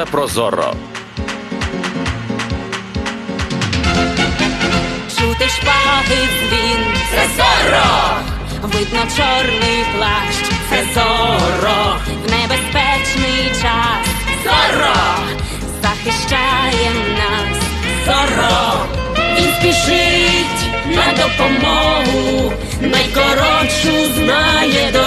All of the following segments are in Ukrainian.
Легенда про Зорро. Чути шпаги дзвін, це зоро, видно чорний плащ, це зоро, в небезпечний час, зоро, захищає нас, зоро, він спішить на допомогу, найкоротшу знає дорогу,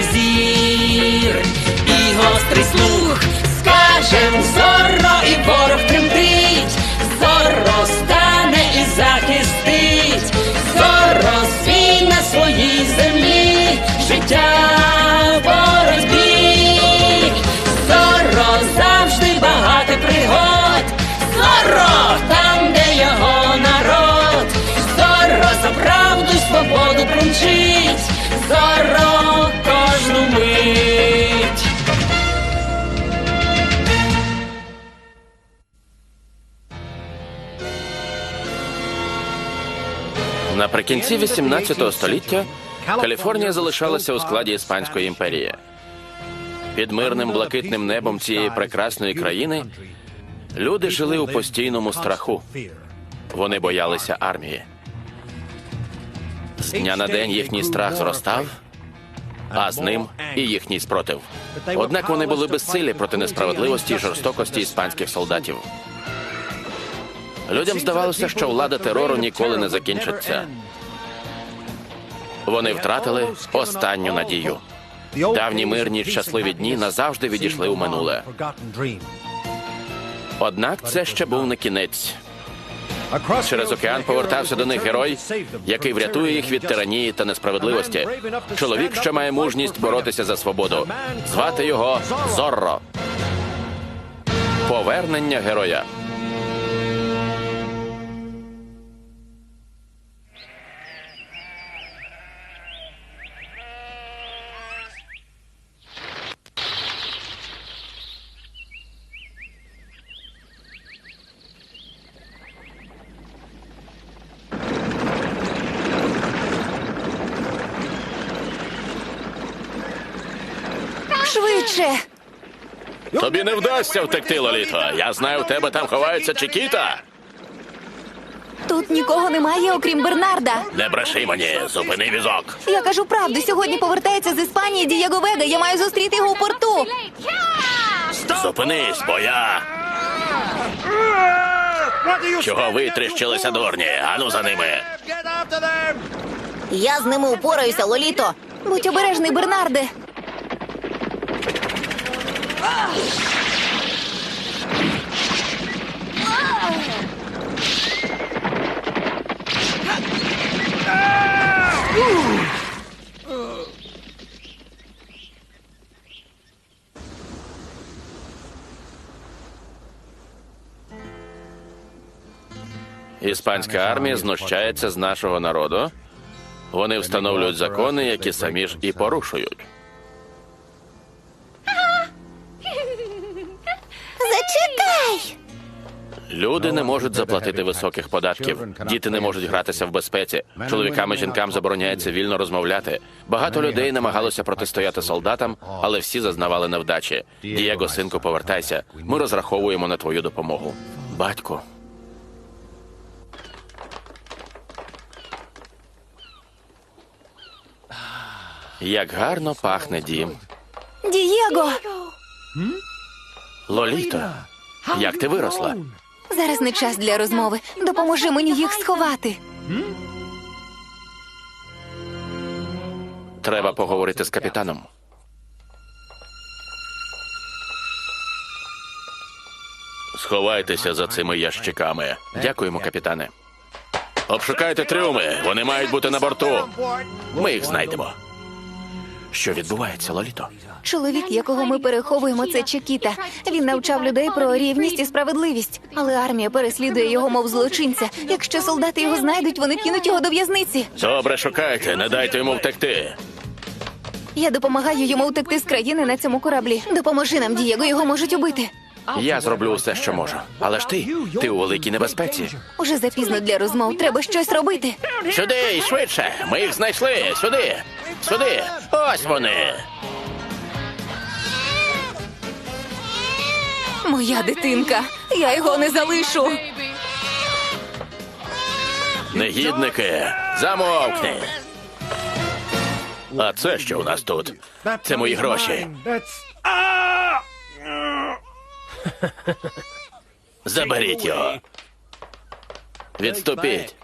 зір і гострий слух. Скажем зорро Наприкінці 18 століття Каліфорнія залишалася у складі Іспанської імперії. Під мирним блакитним небом цієї прекрасної країни люди жили у постійному страху. Вони боялися армії. З дня на день їхній страх зростав, а з ним і їхній спротив. Однак вони були безсилі проти несправедливості і жорстокості іспанських солдатів. Людям здавалося, що влада терору ніколи не закінчиться. Вони втратили останню надію. Давні мирні щасливі дні назавжди відійшли у минуле. Однак це ще був не кінець. Через океан повертався до них герой, який врятує їх від тиранії та несправедливості. Чоловік, що має мужність боротися за свободу. Звати його Зорро. Повернення героя. Тобі не вдасться втекти, Лоліто. Я знаю, в тебе там ховається Чекіта. Тут нікого немає, окрім Бернарда. Не бреши мені, зупини візок. Я кажу правду. Сьогодні повертається з Іспанії Дієго Вега. Я маю зустріти його у порту. Зупинись, бо я. Чого ви тріщилися, дурні? Ану за ними. Я з ними упораюся, Лоліто. Будь обережний, Бернарде. Іспанська армія знущається з нашого народу. Вони встановлюють закони, які самі ж і порушують. Люди не можуть заплатити високих податків. Діти не можуть гратися в безпеці. Чоловікам і жінкам забороняється вільно розмовляти. Багато людей намагалося протистояти солдатам, але всі зазнавали невдачі. Дієго, синку, повертайся. Ми розраховуємо на твою допомогу. Батько. Як гарно пахне дім. Дієго! Лоліто, як ти виросла? Зараз не час для розмови. Допоможи мені їх сховати. Треба поговорити з капітаном. Сховайтеся за цими ящиками. Дякуємо, капітане. Обшукайте трюми. Вони мають бути на борту. Ми їх знайдемо. Що відбувається, Лоліто? Чоловік, якого ми переховуємо, це Чекіта. Він навчав людей про рівність і справедливість. Але армія переслідує його, мов злочинця. Якщо солдати його знайдуть, вони кинуть його до в'язниці. Добре, шукайте, не дайте йому втекти. Я допомагаю йому утекти з країни на цьому кораблі. Допоможи нам, Дієго, його можуть убити. Я зроблю все, що можу. Але ж ти, ти у великій небезпеці. Уже запізно для розмов. Треба щось робити. Сюди, швидше. Ми їх знайшли. Сюди. Сюди! Ось вони! Моя дитинка. Я його не залишу. Негідники! Замовкни! А це що у нас тут? Це мої гроші. Заберіть його. Відступіть.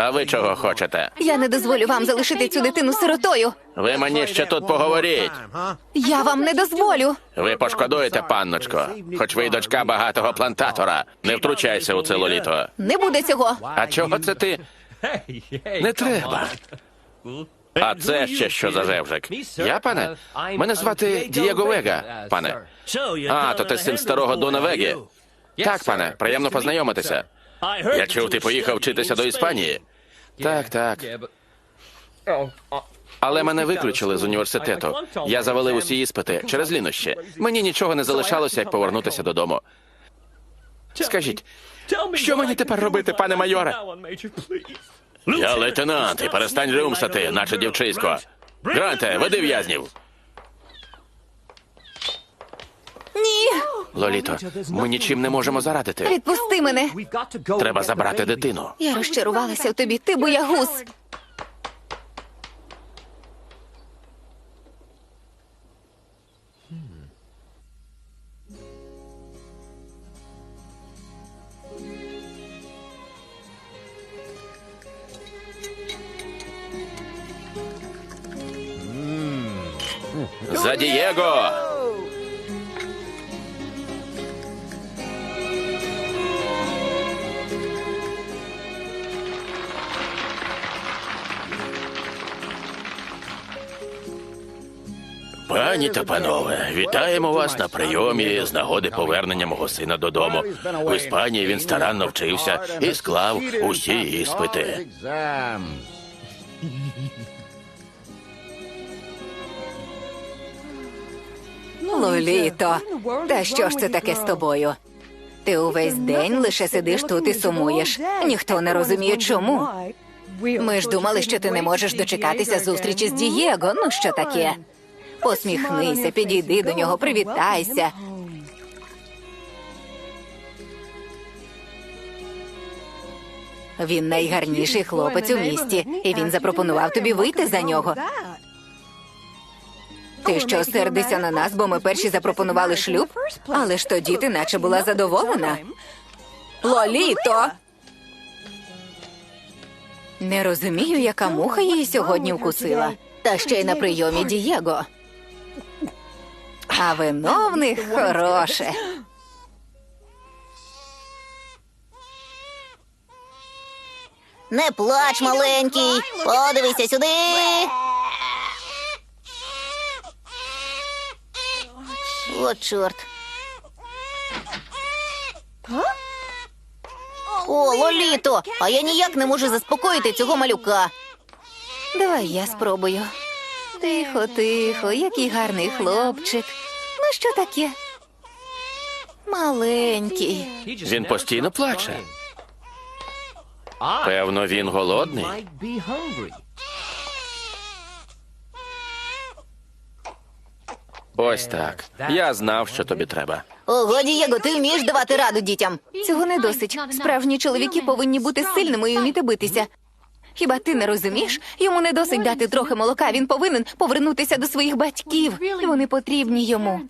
А ви чого хочете? Я не дозволю вам залишити цю дитину сиротою. Ви мені ще тут поговоріть. Я вам не дозволю. Ви пошкодуєте, панночко. Хоч ви й дочка багатого плантатора. Не втручайся у це лоліто. Не буде цього. А чого це ти? Не треба. А це ще що за жевжик? Я, пане? Мене звати Дієго Вега, пане. А, то ти син старого Дона Вегі. Так, пане, приємно познайомитися. Я чув, ти поїхав вчитися до Іспанії. Так, так. Але мене виключили з університету. Я завалив усі іспити через лінощі. Мені нічого не залишалося, як повернутися додому. Скажіть, що мені тепер робити, пане майоре? Я лейтенант, і перестань рюмсати, наче дівчисько. Гранте, веди в'язнів. Ні. Лоліто, ми нічим не можемо зарадити. Відпусти мене. Треба забрати дитину. Я розчарувалася в тобі. Ти боягуз. За Дієго! Пані та панове, вітаємо вас на прийомі з нагоди повернення мого сина додому. В Іспанії він старанно вчився і склав усі іспити. Лоліто, та що ж це таке з тобою? Ти увесь день лише сидиш тут і сумуєш. Ніхто не розуміє, чому. Ми ж думали, що ти не можеш дочекатися зустрічі з Дієго. Ну що таке? Посміхнися, підійди до нього, привітайся. Він найгарніший хлопець у місті, і він запропонував тобі вийти за нього. Ти що сердишся на нас, бо ми перші запропонували шлюб? Але ж тоді ти наче була задоволена. Лоліто! Не розумію, яка муха її сьогодні вкусила. Та ще й на прийомі Дієго. А вино в них хороше. Не плач, маленький. Подивися сюди. О, чорт. О, Лоліто, а я ніяк не можу заспокоїти цього малюка. Давай я спробую. Тихо, тихо, який гарний хлопчик. Ну що таке? Маленький. Він постійно плаче. Певно, він голодний. Ось так. Я знав, що тобі треба. Ого, Дієго, ти вмієш давати раду дітям. Цього не досить. Справжні чоловіки повинні бути сильними і вміти битися. Хіба ти не розумієш? Йому не досить дати трохи молока. Він повинен повернутися до своїх батьків. Вони потрібні йому.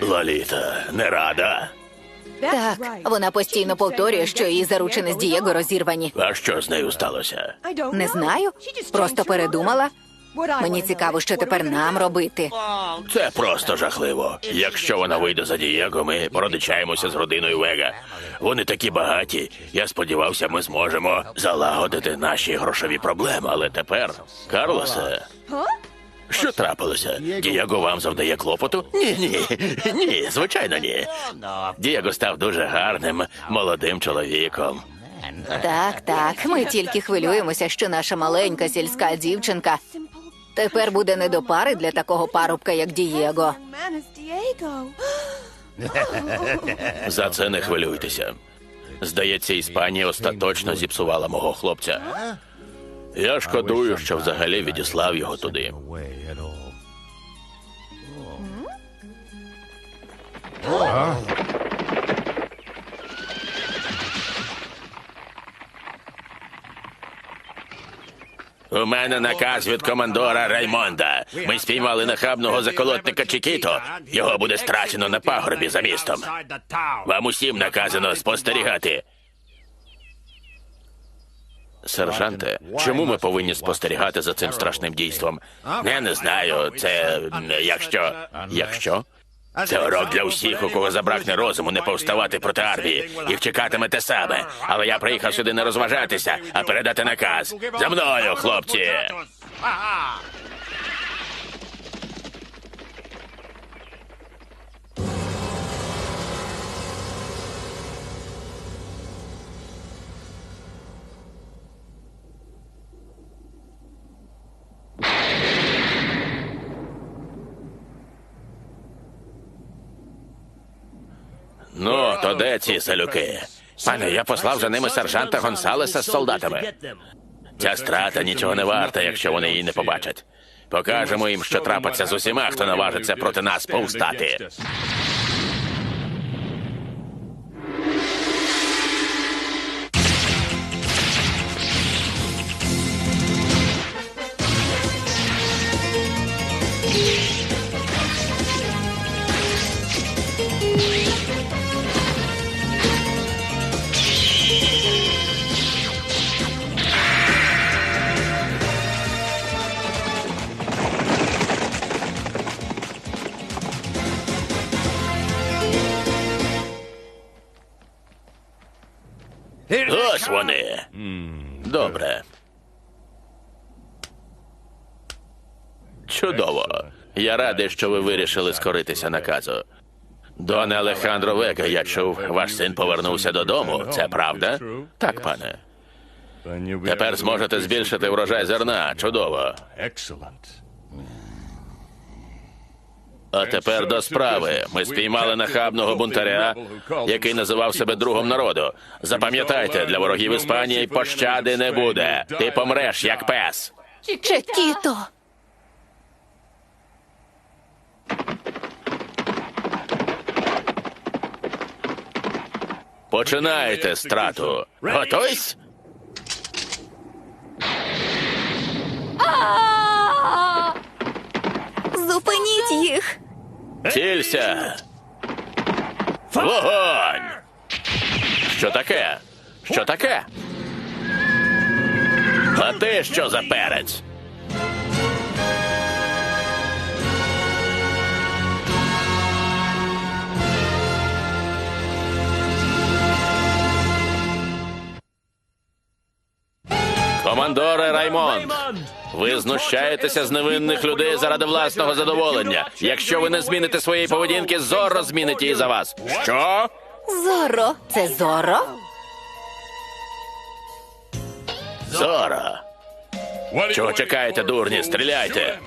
Лоліта, не рада. Так, вона постійно повторює, що її заручини з Дієго розірвані. А що з нею сталося? Не знаю. Просто передумала. Мені цікаво, що тепер нам робити. Це просто жахливо. Якщо вона вийде за Дієго, ми породичаємося з родиною Вега. Вони такі багаті. Я сподівався, ми зможемо залагодити наші грошові проблеми. Але тепер, Карлосе, що трапилося? Дієго вам завдає клопоту? Ні, ні, ні, звичайно, ні. Дієго став дуже гарним молодим чоловіком. Так, так. Ми тільки хвилюємося, що наша маленька сільська дівчинка тепер буде не до пари для такого парубка, як Дієго. За це не хвилюйтеся. Здається, Іспанія остаточно зіпсувала мого хлопця. Я шкодую, що взагалі відіслав його туди. У мене наказ від командора Раймонда. Ми спіймали нахабного заколотника Чікіто. Його буде страчено на пагорбі за містом. Вам усім наказано спостерігати. Сержанте, чому ми повинні спостерігати за цим страшним дійством? Я не знаю. Це якщо. Якщо? Це урок для всіх, у кого забракне розуму, не повставати проти армії. Їх чекатиме те саме. Але я приїхав сюди не розважатися, а передати наказ. За мною, хлопці! Ну, то де ці салюки? Пане, я послав за ними сержанта Гонсалеса з солдатами. Ця страта нічого не варта, якщо вони її не побачать. Покажемо їм, що трапиться з усіма, хто наважиться проти нас повстати. Я радий, що ви вирішили скоритися наказу. Доне Алехандро Вега, я чув, ваш син повернувся додому. Це правда? Так, пане. Тепер зможете збільшити врожай зерна. Чудово. А тепер до справи. Ми спіймали нахабного бунтаря, який називав себе другом народу. Запам'ятайте, для ворогів Іспанії пощади не буде. Ти помреш як пес. Чекіто! Починайте страту. Готуйсь? Зупиніть їх! Цілься. Вогонь! Що таке? Що таке? А ти що за перець? Командоре Раймонд, ви знущаєтеся з невинних людей заради власного задоволення. Якщо ви не зміните своєї поведінки, зоро змінить її за вас. Що? Зоро! Це Зоро? Зоро. Чого чекаєте, дурні? Стріляйте.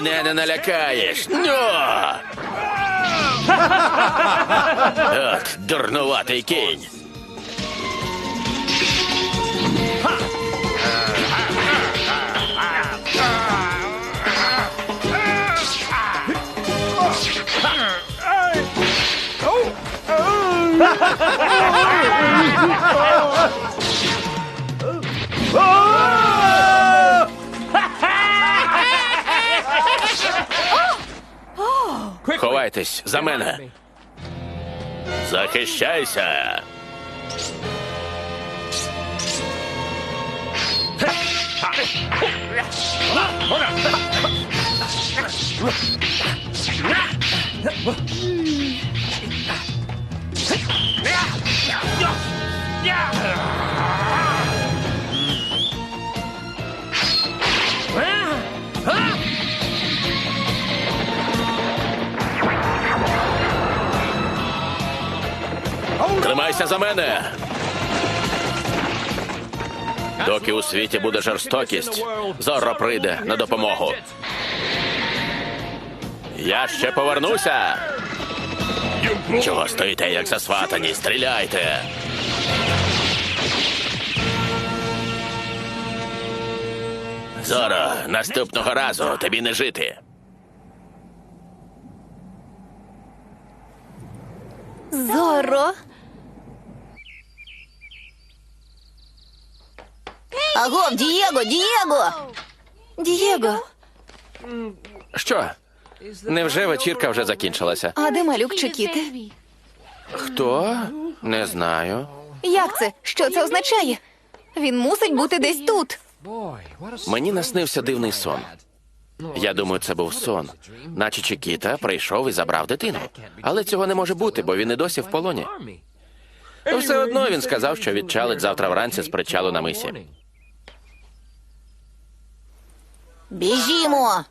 Мене не налякаєш. Ну! От, дурнуватий кінь. Ховайтесь за мене. Захищайся. Yeah! Тримайся за мене. Доки у світі буде жорстокість, Зорро прийде на допомогу. Я ще повернуся. Чого стоїте, як засватані? Стріляйте. Зоро, наступного разу тобі не жити. Зоро. Агов, Дієго, Дієго! Дієго, Що? Невже вечірка вже закінчилася? А де малюк Чекіти? Хто? Не знаю. Як це? Що це означає? Він мусить бути десь тут. Мені наснився дивний сон. Я думаю, це був сон. Наче Чекіта прийшов і забрав дитину. Але цього не може бути, бо він і досі в полоні. Все одно він сказав, що відчалить завтра вранці з причалу на мисі. Біжімо.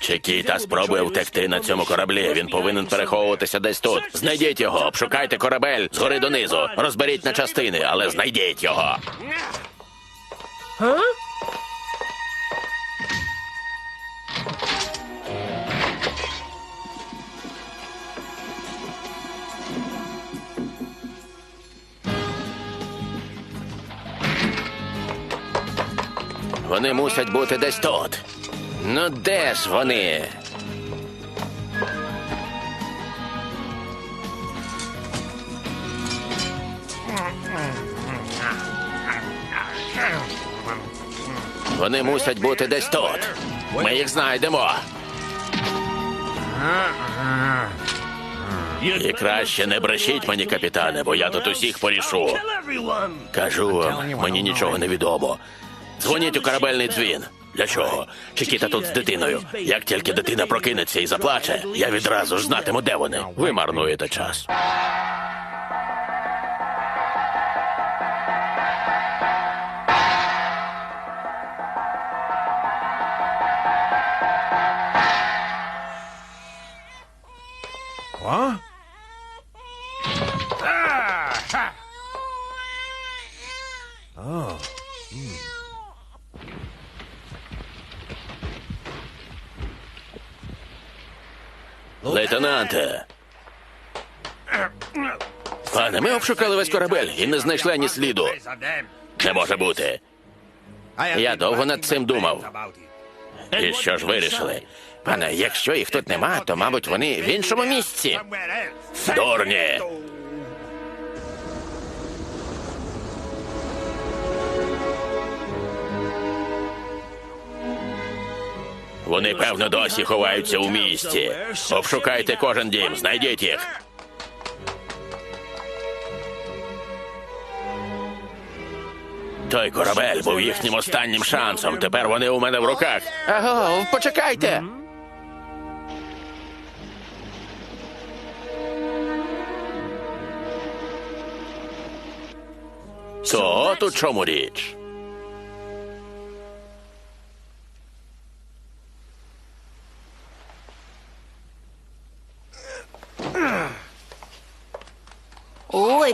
Чекіта спробує втекти на цьому кораблі. Він повинен переховуватися десь тут. Знайдіть його, обшукайте корабель згори донизу. Розберіть на частини, але знайдіть його. Вони мусять бути десь тут. Ну де ж вони? Вони мусять бути десь тут. Ми їх знайдемо. І краще не брешіть мені, капітане, бо я тут усіх порішу. Кажу вам, мені нічого не відомо. Дзвоніть у корабельний дзвін. Для чого? Чекіта тут з дитиною. Як тільки дитина прокинеться і заплаче, я відразу ж знатиму, де вони. Ви марнуєте час. Лейтенанте. Пане, ми обшукали весь корабель і не знайшли ані сліду. Не може бути. Я довго над цим думав. І що ж вирішили? Пане, якщо їх тут нема, то, мабуть, вони в іншому місці. Дурні! Вони, певно, досі ховаються у місті. Обшукайте кожен дім, знайдіть їх. Той корабель був їхнім останнім шансом. Тепер вони у мене в руках. Аго, почекайте. То от у чому річ.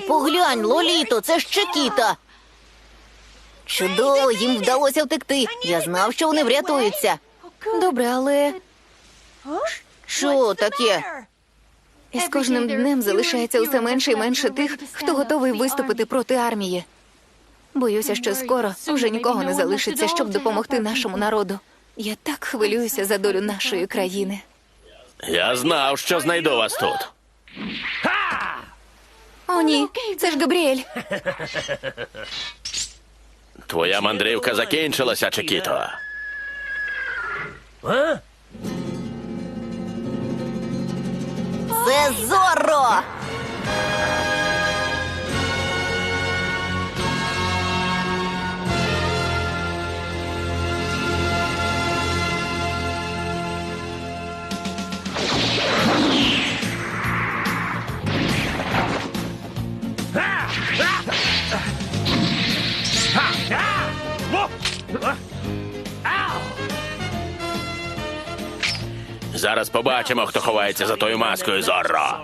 Поглянь, Лоліто, це ж Чекіта. Чудово, їм вдалося втекти. Я знав, що вони врятуються. Добре, але Що таке? із кожним днем залишається усе менше і менше тих, хто готовий виступити проти армії. Боюся, що скоро вже нікого не залишиться, щоб допомогти нашому народу. Я так хвилююся за долю нашої країни. Я знав, що знайду вас тут. О, ні, це ж Габріель. Твоя мандрівка закінчилася, Чекіто. Це Зорро! Побачимо, хто ховається за тою маскою, Зорро.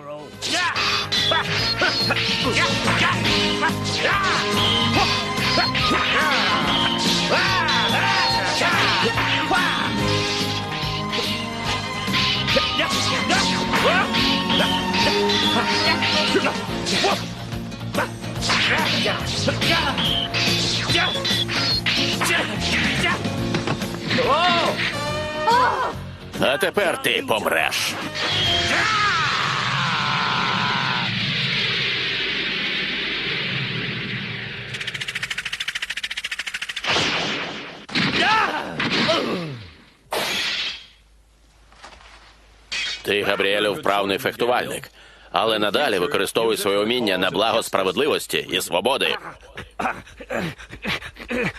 Тепер ти помреш. Ти, Габріелю, вправний фехтувальник. Але надалі використовуй своє уміння на благо справедливості і свободи.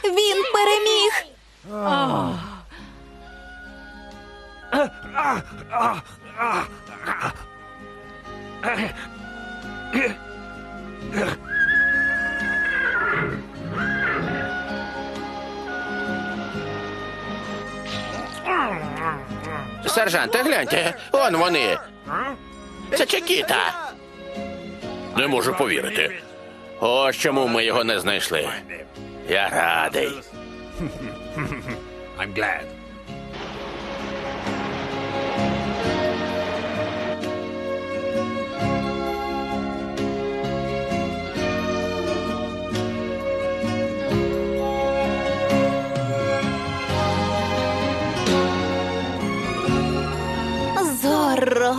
Він переміг. Сержанте, гляньте, он вони. Це Чекіта. Не можу повірити. Ось чому ми його не знайшли. Я радий. I'm glad. Зорро.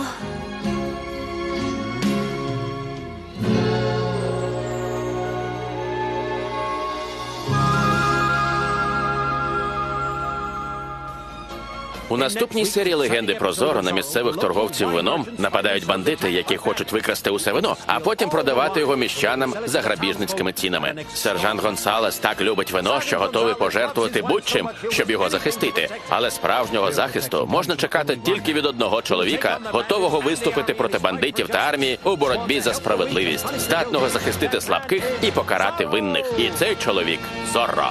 У наступній серії легенди про Зоро на місцевих торговців вином нападають бандити, які хочуть викрасти усе вино, а потім продавати його міщанам за грабіжницькими цінами. Сержант Гонсалес так любить вино, що готовий пожертвувати будь-чим, щоб його захистити. Але справжнього захисту можна чекати тільки від одного чоловіка, готового виступити проти бандитів та армії у боротьбі за справедливість, здатного захистити слабких і покарати винних. І цей чоловік Зорро.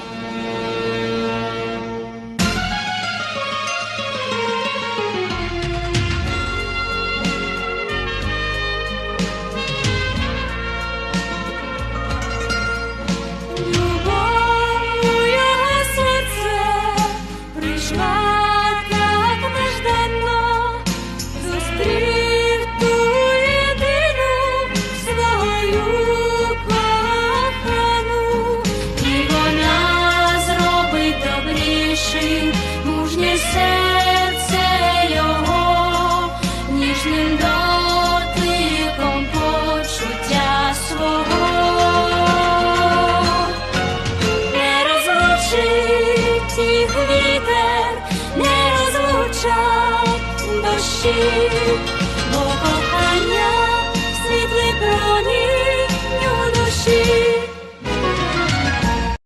ti.